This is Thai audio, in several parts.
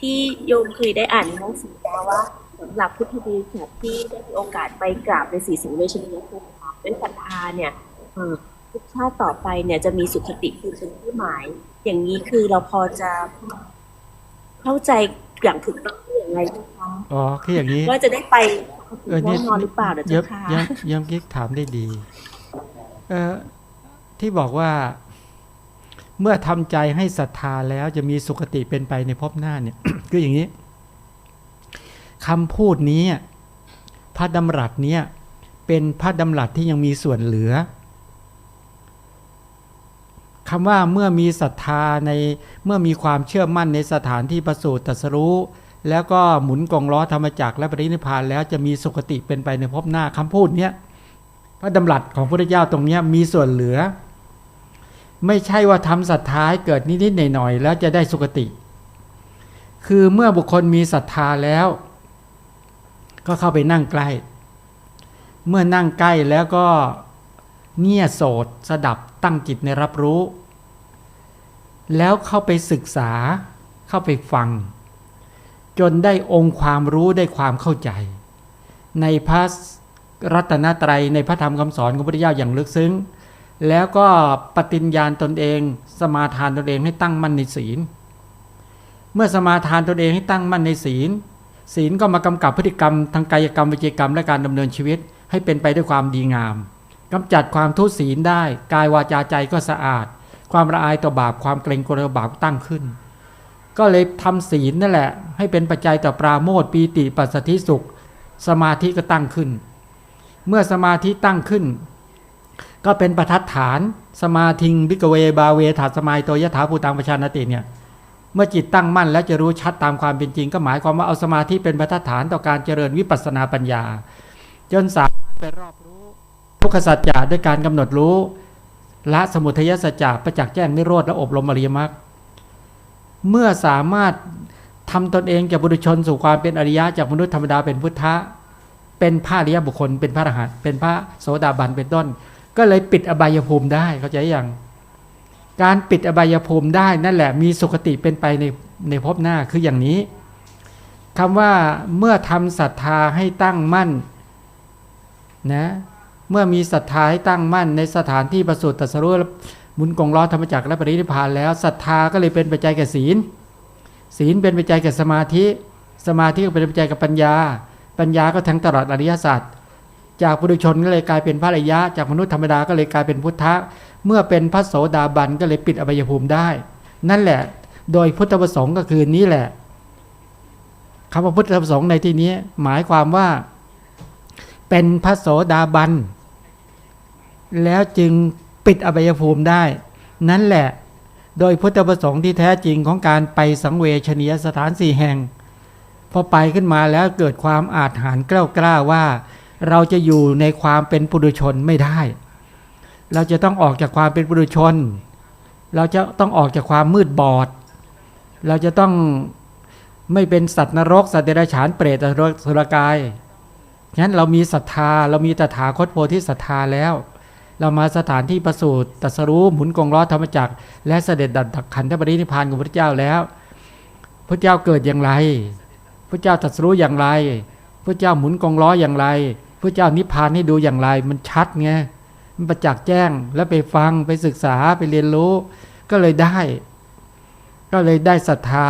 ที่โยมเคยได้อ่านในหนังสือแล้วว่าสำหรับพุทธบริษัทที่ได้มีโอกาสไปกราบในสีสังเวชนียภูมิด้วยศรัทธาเนี่ยเอ่อทุกชาติต่อไปเนี่ยจะมีสุขติคือเป็นที่หมาย อย่างนี้คือเราพอจะเข้าใจอย่างถูกต้องอย่างไรบ้างคะอ๋อคืออย่างนี้ว่าจะได้ไปเออแน่นี่นอนหรือเปล่าเดี๋ยวเยี่ยเจ้ามค่ะเยี่ยมเยี่ยมกิ๊กถามได้ดี เออที่บอกว่า เมื่อทำใจให้ศรัทธาแล้วจะมีสุขติเป็นไปในภพหน้าเนี่ยคืออย่างนี้คำพูดนี้พระดำรัสเนี้ยเป็นพระดำรัสที่ยังมีส่วนเหลือคำว่าเมื่อมีศรัทธาในเมื่อมีความเชื่อมั่นในสถานที่ประสูติตรัสรู้แล้วก็หมุนกองล้อธรรมจักรและปรินิพานแล้วจะมีสุคติเป็นไปในภพหน้าคำพูดเนี้ยพระดำรัสของพระพุทธเจ้าตรงเนี้ยมีส่วนเหลือ ไม่ใช่ว่าทำศรัทธาให้เกิดนิดๆหน่อยๆแล้วจะได้สุคติ คือเมื่อบุคคลมีศรัทธาแล้ว ก็เข้าไปนั่งใกล้ เมื่อนั่งใกล้แล้วก็เงี่ยโสดสดับตั้งจิตในรับรู้ แล้วเข้าไปศึกษา เข้าไปฟัง จนได้องค์ความรู้ได้ความเข้าใจ ในพระรัตนตรัยในพระธรรมคำสอนของพระพุทธเจ้าอย่างลึกซึ้ง แล้วก็ปฏิญญาณตนเอง สมาทานตนเองให้ตั้งมั่นในศีล เมื่อสมาทานตนเองให้ตั้งมั่นในศีล ศีลก็มากำกับพฤติกรรมทางกายกรรมวิจิกรรมและการดำเนินชีวิต ให้เป็นไปด้วยความดีงามกำจัดความทุศีลได้ กายวาจาใจก็สะอาด ความละอายต่อบาปความเกรงกลัวบาปตั้งขึ้น ก็เลยทำศีลนั่นแหละ ให้เป็นปัจจัยต่อปราโมทปีติปัสสธิสุข สมาธิก็ตั้งขึ้น เมื่อสมาธิตั้งขึ้น ก็เป็นประทัดฐานสมาธิงบิกเวบาเวถาสมายโตยถาภูตังประชานติเนี่ยเมื่อจิตตั้งมั่นแล้วจะรู้ชัดตามความเป็นจริง ก็หมายความว่าเอาสมาธิเป็นประทัดฐานต่อการเจริญวิปัสสนาปัญญา จนสามารถไปรอบรู้ทุกขสัจจะด้วยการกำหนดรู้ละสมุทัยสัจจะประจักษ์แจ้งนิโรธและอบรมอริยมรรคเมื่อสามารถทำตนเองจากบุรุชนสู่ความเป็นอริยะจากมนุษย์ธรรมดาเป็นพุทธะเป็นพระอริยบุคคลเป็นพระอรหันต์เป็นพระโสดาบันเป็นต้น ก็เลยปิดอบายภูมิได้เข้าใจยังการปิดอบายภูมิได้นั่นแหละมีสุคติเป็นไปในในภพหน้าคืออย่างนี้คำว่าเมื่อทำศรัทธาให้ตั้งมั่นนะเมื่อมีศรัทธาให้ตั้งมั่น ในสถานที่ประสูติตรัสรู้มุนกงล้อธรรมจักรและปรินิพพานแล้วศรัทธาก็เลยเป็นปัจจัยแก่ศีล ศีลเป็นปัจจัยแก่สมาธิ สมาธิก็เป็นปัจจัยกับปัญญา ปัญญาก็ทั้งตลอดอริยสัจ จากปุถุชนก็เลยกลายเป็นพระริยะ จากมนุษย์ธรรมดาก็เลยกลายเป็นพุทธะ เมื่อเป็นพระโสดาบันก็เลยปิดอบายภูมิได้ นั่นแหละ โดยพุทธประสงค์ก็คือนี้แหละคำว่าพุทธประสงค์ในที่นี้หมายความว่า เป็นพระโสดาบันแล้วจึงปิดอบายภูมิได้ นั่นแหละ โดยพุทธประสงค์ที่แท้จริงของการไปสังเวชนียสถานสี่แห่ง พอไปขึ้นมาแล้วเกิดความอาจหารกล้ากล้าว่า เราจะอยู่ในความเป็นปุถุชนไม่ได้ เราจะต้องออกจากความเป็นปุถุชน เราจะต้องออกจากความมืดบอด เราจะต้องไม่เป็นสัตว์นรก สัตว์เดรัจฉานเปรตสุรกายฉะนั้นเรามีศรัทธาเรามีตถาคตโพธิศรัทธาแล้ว เรามาสถานที่ประสูติตรัสรู้หมุนกงล้อธรรมจักร และเสด็จดับดับขันธปรินิพพานของพระเจ้าแล้วพระเจ้าเกิดอย่างไร พระเจ้าตรัสรู้อย่างไร พระเจ้าหมุนกงล้ออย่างไร พระเจ้านิพพานให้ดูอย่างไร มันชัดไงมันประจักษ์แจ้งแล้วไปฟังไปศึกษาไปเรียนรู้ ก็เลยได้ ก็เลยได้ศรัทธา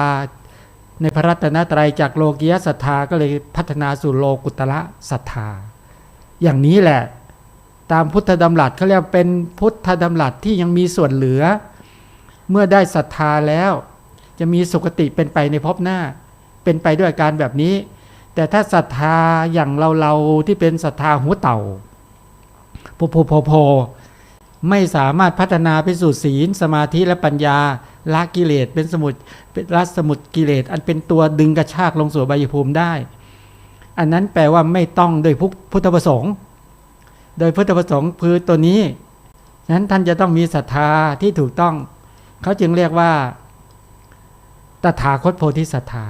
ในพระรัตนตรัยจากโลกียศรัทธาก็เลยพัฒนาสู่โลกุตระศรัทธา อย่างนี้แหละ ตามพุทธดำรัสเขาเรียกเป็นพุทธดำรัสที่ยังมีส่วนเหลือ เมื่อได้ศรัทธาแล้ว จะมีสุคติเป็นไปในภพหน้า เป็นไปด้วยอาการแบบนี้ แต่ถ้าศรัทธาอย่างเราเราที่เป็นศรัทธาหัวเต่าโพโพโพโพไม่สามารถพัฒนาไปสู่ศีลสมาธิและปัญญาละกิเลสเป็นสมุดเป็นละสมุดกิเลสอันเป็นตัวดึงกระชากลงสู่ใบายภูมิได้ อันนั้นแปลว่าไม่ต้องโดยพุทธประสงค์ โดยพุทธประสงค์คือตัวนี้นั้นท่านจะต้องมีศรัทธาที่ถูกต้อง เขาจึงเรียกว่าตถาคตโพธิศรัทธา